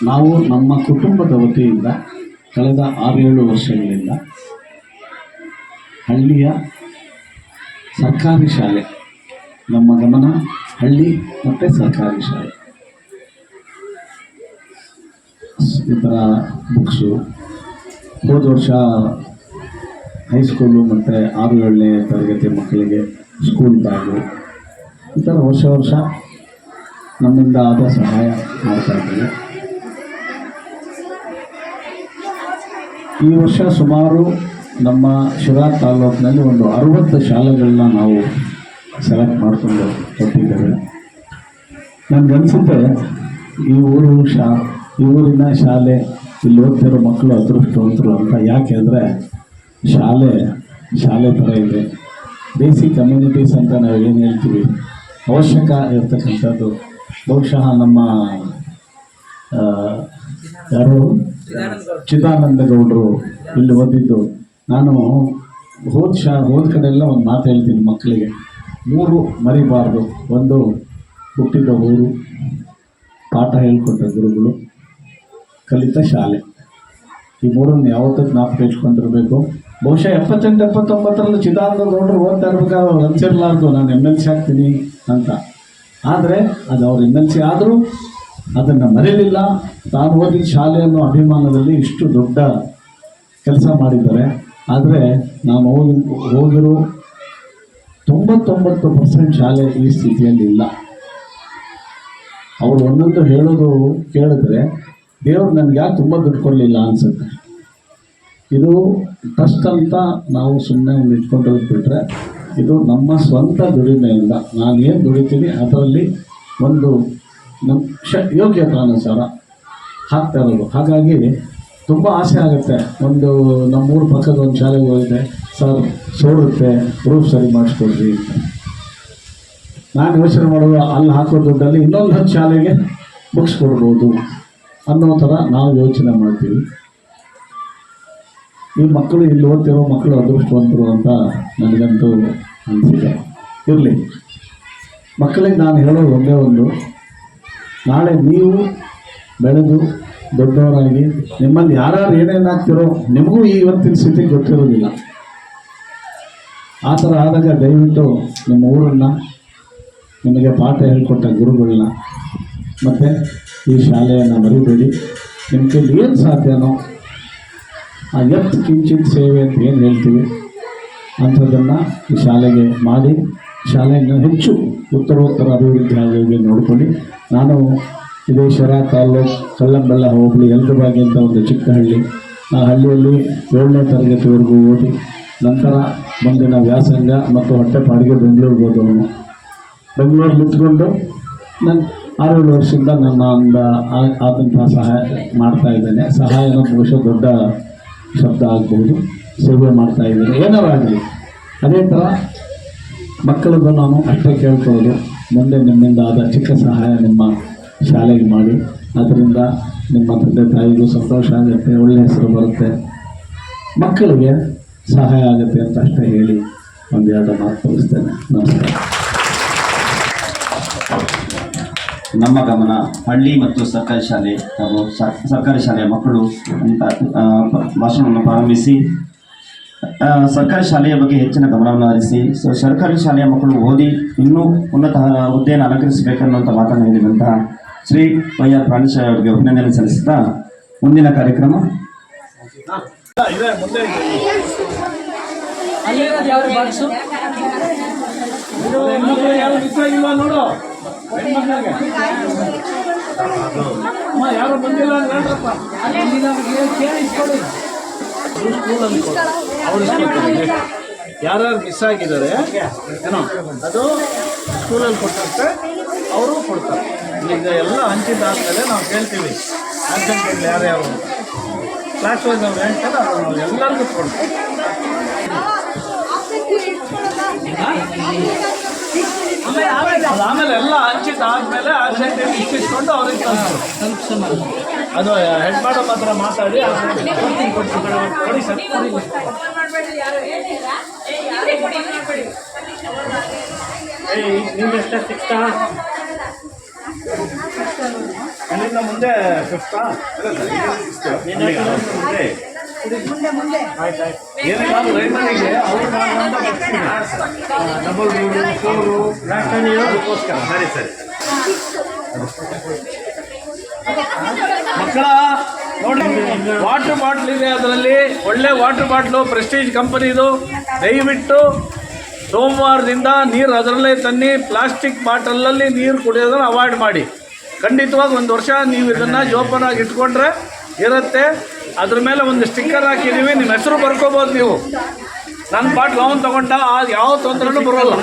ನಾವು ನಮ್ಮ ಕುಟುಂಬದ ವತಿಯಿಂದ ಕಳೆದ ಆರೇಳು ವರ್ಷಗಳಿಂದ ಹಳ್ಳಿಯ ಸರ್ಕಾರಿ ಶಾಲೆ, ನಮ್ಮ ಗಮನ ಹಳ್ಳಿ ಮತ್ತು ಸರ್ಕಾರಿ ಶಾಲೆ. ಇತರ ಬುಕ್ಸು ಹೋದ ವರ್ಷ ಹೈಸ್ಕೂಲು ಮತ್ತು ಆರು ಏಳನೇ ತರಗತಿ ಮಕ್ಕಳಿಗೆ ಸ್ಕೂಲ್ ಬ್ಯಾಗು ಈ ಥರ ವರ್ಷ ವರ್ಷ ನಮ್ಮಿಂದ ಆದ ಸಹಾಯ ಮಾಡ್ತಾ ಈ ವರ್ಷ ಸುಮಾರು ನಮ್ಮ ಶಿರಾ ತಾಲೂಕಿನಲ್ಲಿ ಒಂದು ಅರವತ್ತು ಶಾಲೆಗಳನ್ನ ನಾವು ಸೆಲೆಕ್ಟ್ ಮಾಡಿಕೊಂಡು ಕೊಟ್ಟಿದ್ದೇವೆ. ನನಗನ್ಸುತ್ತೆ ಈ ಊರು ಶಾ, ಈ ಊರಿನ ಶಾಲೆ, ಇಲ್ಲಿ ಓದ್ತಿರೋ ಮಕ್ಕಳು ಅದೃಷ್ಟವಂತರು ಅಂತ. ಯಾಕೆ ಅಂದರೆ ಶಾಲೆ ಶಾಲೆ ಥರ ಇದೆ. ಬೇಸಿಕ್ ಕಮ್ಯುನಿಟೀಸ್ ಅಂತ ನಾವು ಏನು ಹೇಳ್ತೀವಿ? ಅವಶ್ಯಕ ಇರ್ತಕ್ಕಂಥದ್ದು. ಬಹುಶಃ ನಮ್ಮ ಯಾರು? ಚಿದಾನಂದ ಗೌಡರು ಇಲ್ಲಿ ಓದಿದ್ದು. ನಾನು ಹೋದ ಶಾ, ಹೋದ ಕಡೆ ಎಲ್ಲ ಒಂದು ಮಾತು ಹೇಳ್ತೀನಿ ಮಕ್ಕಳಿಗೆ ಮೂರು ಮರಿಬಾರ್ದು. ಒಂದು ಹುಟ್ಟಿದ ಊರು. ಪಾಠ ಹೇಳ್ಕೊಟ್ಟ ಗುರುಗಳು. ಕಲಿತ ಶಾಲೆ. ಈ ಮೂರನ್ನು ಯಾವತ್ತೂ ಜ್ಞಾಪಕ ಇಟ್ಕೊಂಡಿರಬೇಕು. ಬಹುಶಃ ಎಪ್ಪತ್ತೆಂಟು, ಎಪ್ಪತ್ತೊಂಬತ್ತರಲ್ಲಿ ಚಿದಾನಂದ ಗೌಡರು ಓದ್ತಾ ಇರ್ಬೇಕಾದ್ರೆ ಅವ್ರು ಅನ್ಸಿರ್ಲಾರ್ದು. ನಾನು ಎಂ ಎಲ್ ಸಿ ಆಗ್ತೀನಿ ಅಂತ. ಆದರೆ ಅದು ಅವ್ರು ಎಂ ಎಲ್ ಸಿ ಆದರೂ ಅದನ್ನು ಮರೆಯಲಿಲ್ಲ ತಾನು ಓದಿದ ಶಾಲೆ ಅನ್ನೋ ಅಭಿಮಾನದಲ್ಲಿ ಇಷ್ಟು ದೊಡ್ಡ ಕೆಲಸ ಮಾಡಿದ್ದಾರೆ. ಆದರೆ ನಾನು ಹೋಗಿ ಹೋಗಿರೋ ತೊಂಬತ್ತೊಂಬತ್ತು ಪರ್ಸೆಂಟ್ ಶಾಲೆ ಈ ಸ್ಥಿತಿಯಲ್ಲಿ ಇಲ್ಲ. ಅವರು ಒಂದೊಂದು ಹೇಳೋದು ಕೇಳಿದ್ರೆ, ದೇವರು ನನಗೆ ಯಾಕೆ ತುಂಬ ದುಡ್ಡು ಕೊಡಲಿಲ್ಲ? ಅನಿಸುತ್ತೆ. ಇದು ಟ್ರಸ್ಟ್ ಅಂತ ನಾವು ಸುಮ್ಮನೆ ಒಂದು ಇಟ್ಕೊಂಡು ಬಿಟ್ಟರೆ ಇದು ನಮ್ಮ ಸ್ವಂತ ದುಡಿಮೆಯಿಂದ ನಾನು ಏನು ದುಡಿತೀನಿ, ಅದರಲ್ಲಿ ಒಂದು ನಮ್ಮ ಶ ಯೋಗ್ಯತಾನುಸಾರ ಹಾಕ್ತಾ ಇರೋದು ಹಾಗಾಗಿ ತುಂಬ ಆಸೆ ಆಗುತ್ತೆ. ಒಂದು ನಮ್ಮೂರ ಪಕ್ಕದ ಒಂದು ಶಾಲೆಗೆ ಹೋಗಿದೆ ಸರ್ ಸೋಡುತ್ತೆ ಪ್ರೂಫ್ ಸರಿ ಮಾಡಿಸ್ಕೊಡ್ರಿ ನಾನು ಯೋಚನೆ ಮಾಡುವ ಅಲ್ಲಿ ಹಾಕೋ ದುಡ್ಡಲ್ಲಿ ಇನ್ನೊಂದು ಹತ್ತು ಶಾಲೆಗೆ ಬುಕ್ಸ್ ಕೊಡ್ಬೋದು ಅನ್ನೋ ಥರ ನಾವು ಯೋಚನೆ ಮಾಡ್ತೀವಿ. ಈ ಮಕ್ಕಳು ಇಲ್ಲಿ ಓದ್ತಿರೋ ಮಕ್ಕಳು ಅದೃಷ್ಟವಂತರು ಅಂತ ನನಗಂತೂ ಅನಿಸಿದೆ ಇರಲಿ. ಮಕ್ಕಳಿಗೆ ನಾನು ಹೇಳೋದು ಒಂದೇ ಒಂದು. ನಾಳೆ ನೀವು ಬೆಳೆದು ದೊಡ್ಡವರಾಗಿ, ನಿಮ್ಮಲ್ಲಿ ಯಾರ್ಯಾರು ಏನೇನು ನಿಮಗೂ ಈ ಇವತ್ತಿನ ಸ್ಥಿತಿ ಗೊತ್ತಿರೋದಿಲ್ಲ. ಆ ಥರ ಆದಾಗ ದಯವಿಟ್ಟು ನಿಮ್ಮ ಊರನ್ನು, ನಿಮಗೆ ಪಾಠ ಹೇಳಿಕೊಟ್ಟ ಗುರುಗಳನ್ನ, ಮತ್ತು ಈ ಶಾಲೆಯನ್ನು ಮರಿಬೇಡಿ. ನಿಮ್ಮ ಏನು ಸಾಧ್ಯನೋ ಆ ಎತ್ ಕಿಂಚಿತ್ ಸೇವೆ ಅಂತ ಏನು ಹೇಳ್ತೀವಿ, ಅಂಥದ್ದನ್ನು ಈ ಶಾಲೆಗೆ ಮಾಡಿ. ಶಾಲೆಯನ್ನು ಹೆಚ್ಚು ಉತ್ತರೋತ್ತರ ಅಭಿವೃದ್ಧಿ ಆಗೋಗೆ ನೋಡ್ಕೊಳ್ಳಿ. ನಾನು ಇದೇ ಶಿರಾ ತಾಲ್ಲೂಕು ಕಲ್ಲಂಬೆಲ್ಲ ಹೋಬಳಿ ಎಲ್ರಬಾಗಿ ಅಂತ ಒಂದು ಚಿಕ್ಕ ಹಳ್ಳಿ ಆ ಹಳ್ಳಿಯಲ್ಲಿ ಏಳನೇ ತರಗತಿವರೆಗೂ ಓದಿ ನಂತರ ಮುಂದಿನ ವ್ಯಾಸಂಗ ಮತ್ತು ಹೊಟ್ಟೆಪಾಡಿಗೆ ಬೆಂಗಳೂರಿಗೆ ಹೋದವನು. ಬೆಂಗಳೂರು ನಿಂತ್ಕೊಂಡು ನನ್ನ ಆರೇಳು ವರ್ಷದಿಂದ ನನ್ನ ಒಂದು ಆದಂತಹ ಸಹಾಯ ಮಾಡ್ತಾ ಇದ್ದೇನೆ. ಸಹಾಯ ಅನ್ನೋದು ಬಹುಶಃ ದೊಡ್ಡ ಶಬ್ದ ಆಗ್ಬೋದು ಸೇವೆ ಮಾಡ್ತಾ ಇದ್ದೇನೆ. ಏನಾರು ಆಗಲಿ. ಅದೇ ಥರ ಮಕ್ಕಳದ್ದು ನಾನು ಅಷ್ಟೇ ಕೇಳ್ಕೊಳ್ಳೋದು, ಮುಂದೆ ನಿಮ್ಮಿಂದ ಆದ ಚಿಕ್ಕ ಸಹಾಯ ನಿಮ್ಮ ಶಾಲೆಗೆ ಮಾಡಿ. ಅದರಿಂದ ನಿಮ್ಮ ತಂದೆ ತಾಯಿಗೂ ಸಂತೋಷ ಆಗುತ್ತೆ ಒಳ್ಳೆಯ ಹೆಸರು ಬರುತ್ತೆ. ಮಕ್ಕಳಿಗೆ ಸಹಾಯ ಆಗುತ್ತೆ ಅಂತ ಅಷ್ಟೇ ಹೇಳಿ ಒಂದೆರಡು ಮಾತು ತೋರಿಸ್ತೇನೆ ನಮಸ್ಕಾರ. ನಮ್ಮ ಗಮನ ಹಳ್ಳಿ ಮತ್ತು ಸರ್ಕಾರಿ ಶಾಲೆ ಹಾಗೂ ಸರ್ಕಾರಿ ಶಾಲೆಯ ಮಕ್ಕಳು ಅಂತ ಭಾಷಣವನ್ನು ಪ್ರಾರಂಭಿಸಿ ಸರ್ಕಾರಿ ಶಾಲೆಯ ಬಗ್ಗೆ ಹೆಚ್ಚಿನ ಗಮನವನ್ನು ಹರಿಸಿ, ಸೊ ಸರ್ಕಾರಿ ಶಾಲೆಯ ಮಕ್ಕಳು ಓದಿ ಇನ್ನೂ ಉನ್ನತ ಹುದ್ದೆಯನ್ನು ಅಲಂಕರಿಸಬೇಕನ್ನುವಂಥ ಮಾತನ್ನು ಹೇಳಿದಂತಹ ಶ್ರೀ ವೈ ಆರ್ ಪ್ರಾಣೇಶ್ವರ ಅವರಿಗೆ ಅಭಿನಂದನೆ ಸಲ್ಲಿಸುತ್ತಾ ಮುಂದಿನ ಕಾರ್ಯಕ್ರಮ. ಯಾರು ಬಂದಿಲ್ಲ ಹೇಳ್ರಪ್ಪ ಅವ್ರ ಯಾರ್ಯಾರು ಮಿಸ್ ಆಗಿದ್ದಾರೆ, ಏನೋ, ಅದು ಸ್ಕೂಲಲ್ಲಿ ಕೊಟ್ಟಂತೆ, ಅವರು ಕೊಡ್ತಾರೆ. ಈಗ ಎಲ್ಲ ಹಂಚಿದ್ದಾದಮೇಲೆ ನಾವು ಕೇಳ್ತೀವಿ ಯಾರು ಯಾರ್ಯಾರು ಕ್ಲಾಸ್ ವೈಸ್ ಅವ್ರು ಹೇಳ್ತಾರೆ ಅದು ನಾವು ಎಲ್ಲರಿಗೂ ಕೊಡ್ತೀವಿ ಆಮೇಲೆ ಎಲ್ಲ ಹಂಚಿದ್ದಾದ್ಮೇಲೆ ಆಬ್ಸೆಂಟ್ ಇಚ್ಛಿಸ್ಕೊಂಡು ಅವ್ರಿಗೆ ಕಳಿಸ್ತಾರೆ. ಅದು ಹೆಡ್ ಮಾಡೋ ಮಾತ್ರ ಮಾತಾಡಿ ಕೊಡ್ತೀನಿ ಕೊಡ್ತೀನಿ ಕೊಡಿ ಸರ್ ನಿಮ್ಗೆ ಎಷ್ಟೇ ಸಿಕ್ತಾ? ಅಲ್ಲಿಂದ ಮುಂದೆ ಸಿಕ್ತಾ? ಮುಂದೆ ಏನಿಲ್ಲ ಅವ್ರು ಡಬಲ್ ರೂಡು ಫೋರು ಅದಕ್ಕೋಸ್ಕರ. ಸರಿ ಸರಿ. ಮಕ್ಕಳ ನೋಡಿ ವಾಟರ್ ಬಾಟ್ಲ್ ಇದೆ ಅದರಲ್ಲಿ. ಒಳ್ಳೆ ವಾಟರ್ ಬಾಟ್ಲು ಪ್ರೆಸ್ಟೀಜ್ ಕಂಪನಿದು ದಯವಿಟ್ಟು ಸೋಮವಾರದಿಂದ ನೀರು ಅದರಲ್ಲೇ ತನ್ನಿ ಪ್ಲಾಸ್ಟಿಕ್ ಬಾಟಲಲ್ಲಿ ನೀರು ಕುಡಿಯೋದನ್ನು ಅವಾಯ್ಡ್ ಮಾಡಿ. ಖಂಡಿತವಾಗಿ ಒಂದು ವರ್ಷ ನೀವು ಇದನ್ನು ಜೋಪಾನಾಗಿ ಇಟ್ಕೊಂಡ್ರೆ ಇರುತ್ತೆ. ಅದ್ರ ಮೇಲೆ ಒಂದು ಸ್ಟಿಕ್ಕರ್ ಹಾಕಿದ್ದೀವಿ ನಿಮ್ಮ ಹೆಸರು ಬರ್ಕೋಬೋದು ನೀವು. ನನ್ನ ಬಾಟ್ಲು ಅವನು ತಗೊಂಡ ಯಾವ ತೊಂದರೆನೂ ಬರೋಲ್ಲ.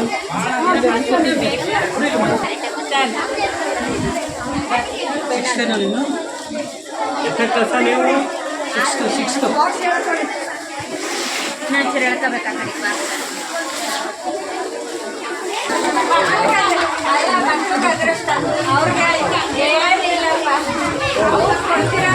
ನಾನು ಹೇಳ್ಕೋಬೇಕಾ ಕಡಿಪ ಅವ್ರಿಗೆ ಏನಿಲ್ಲಪ್ಪ ಅವ್ರು ಕೊಡ್ತೀರಾ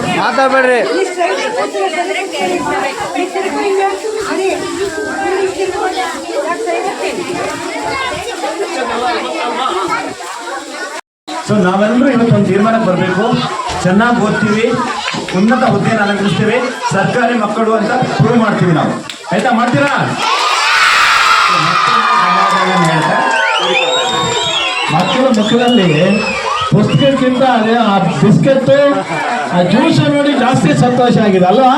ಮಾತಾಡಬೇಡ್ರಿ. ಸೊ ನಾವೆಲ್ಲರೂ ಇವತ್ತೊಂದು ತೀರ್ಮಾನಕ್ಕೆ ಬರಬೇಕು. ಚೆನ್ನಾಗಿ ಓದ್ತೀವಿ. ಉನ್ನತ ಹುದ್ದೆಯನ್ನು ಅಲಂಕರಿಸ್ತೀವಿ. ಸರ್ಕಾರಿ ಮಕ್ಕಳು ಅಂತ ಪ್ರೂವ್ ಮಾಡ್ತೀವಿ ನಾವು. ಆಯ್ತಾ? ಮಾಡ್ತೀರಾ? ಮಕ್ಕಳ ಮಕ್ಕಳಲ್ಲಿ ಪುಸ್ತಕಕ್ಕಿಂತ ಅದೇ ಆ ಬಿಸ್ಕೆಟ್ ಆ ಜ್ಯೂಸ್ ನೋಡಿ ಜಾಸ್ತಿ ಸಂತೋಷ ಆಗಿದೆ ಅಲ್ವಾ?